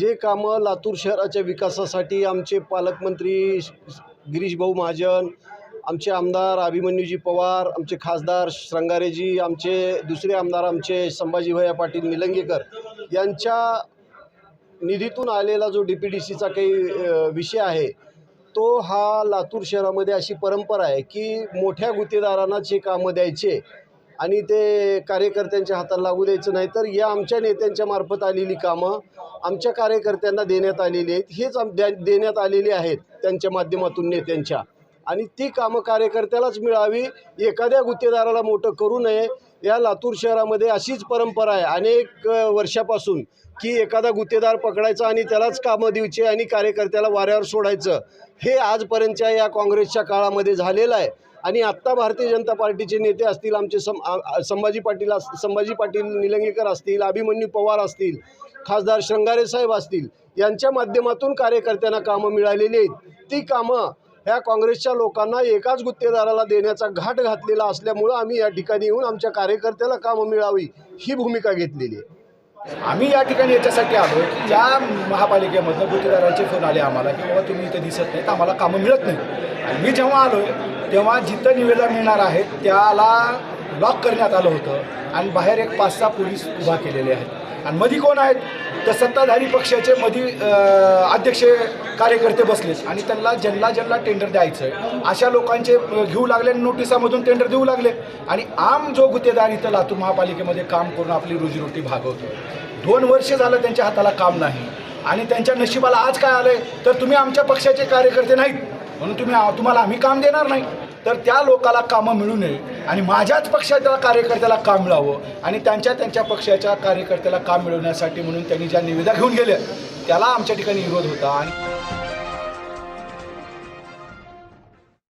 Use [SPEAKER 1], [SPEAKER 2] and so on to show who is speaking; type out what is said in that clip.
[SPEAKER 1] जे कामं लातूर शहराच्या विकासासाठी आमचे पालकमंत्री गिरीश भाऊ महाजन आमचे आमदार अभिमन्यूजी पवार आमचे खासदार श्रंगारेजी आमचे दुसरे आमदार आमचे संभाजीभैया पाटील निलंगेकर यांच्या निधीतून आलेला जो डी पी डी सीचा काही विषय आहे तो हा लातूर शहरामध्ये अशी परंपरा आहे की मोठ्या गुत्तेदारांनाच हे कामं द्यायचे. आणि ते कार्यकर्त्यांच्या हाताला लागू द्यायचं नाही तर या आमच्या नेत्यांच्या मार्फत आलेली कामं आमच्या कार्यकर्त्यांना देण्यात आलेली आहेत. हेच आम द्या देण्यात आलेली आहेत त्यांच्या माध्यमातून नेत्यांच्या. आणि ती कामं कार्यकर्त्यालाच मिळावी एखाद्या गुत्तेदाराला मोठं करू नये या लातूर शहरामध्ये अशीच परंपरा आहे. अनेक वर्षापासून की एखादा गुत्तेदार पकडायचा आणि त्यालाच कामं द्यायची आणि कार्यकर्त्याला वाऱ्यावर सोडायचं हे आजपर्यंतच्या या काँग्रेसच्या काळामध्ये झालेलं आहे. आणि आत्ता भारतीय जनता पार्टीचे नेते असतील आमचे सं संभाजी पाटील अस संभाजी पाटील निलंगेकर असतील अभिमन्यू पवार असतील खासदार श्रंगारे साहेब असतील यांच्या माध्यमातून कार्यकर्त्यांना कामं मिळालेली आहेत. ती कामं ह्या काँग्रेसच्या लोकांना एकाच गुत्तेदाराला देण्याचा घाट घातलेला असल्यामुळं आम्ही या ठिकाणी येऊन आमच्या कार्यकर्त्याला कामं मिळावी ही भूमिका घेतलेली आहे.
[SPEAKER 2] आम्ही या ठिकाणी याच्यासाठी आलो की ज्या महापालिकेमधनं गुत्तेदारांचे फोन आले आम्हाला की बाबा तुम्ही इथे दिसत नाही तर आम्हाला कामं मिळत नाही आणि मी जेव्हा आलो तेव्हा जिथं निवेदन मिळणार आहे त्याला लॉक करण्यात आलं होतं आणि बाहेर एक पाच सहा पोलीस उभा केलेले आहेत. आणि मधी कोण आहेत? तर सत्ताधारी पक्षाचे मधी अध्यक्ष कार्यकर्ते बसलेत आणि त्यांना ज्यांना ज्यांना टेंडर द्यायचं आहे अशा लोकांचे घेऊ लागले आणि नोटिसामधून टेंडर देऊ लागले. आणि आम जो गुत्तेदार इथं लातूर महापालिकेमध्ये काम करून आपली रोजीरोटी भागवतो. दोन वर्ष झालं त्यांच्या हाताला काम नाही. आणि त्यांच्या नशिबाला आज काय आलंय? तर तुम्ही आमच्या पक्षाचे कार्यकर्ते नाहीत. म्हणून तुम्ही तुम्हाला आम्ही काम देणार नाही. तर त्या लोकाला कामं मिळू नये. आणि माझ्याच पक्षाच्या कार्यकर्त्याला काम मिळावं आणि त्यांच्या त्यांच्या पक्षाच्या कार्यकर्त्याला काम मिळवण्यासाठी म्हणून त्यांनी ज्या निविदा घेऊन गेल्या त्याला आमच्या ठिकाणी विरोध होता आणि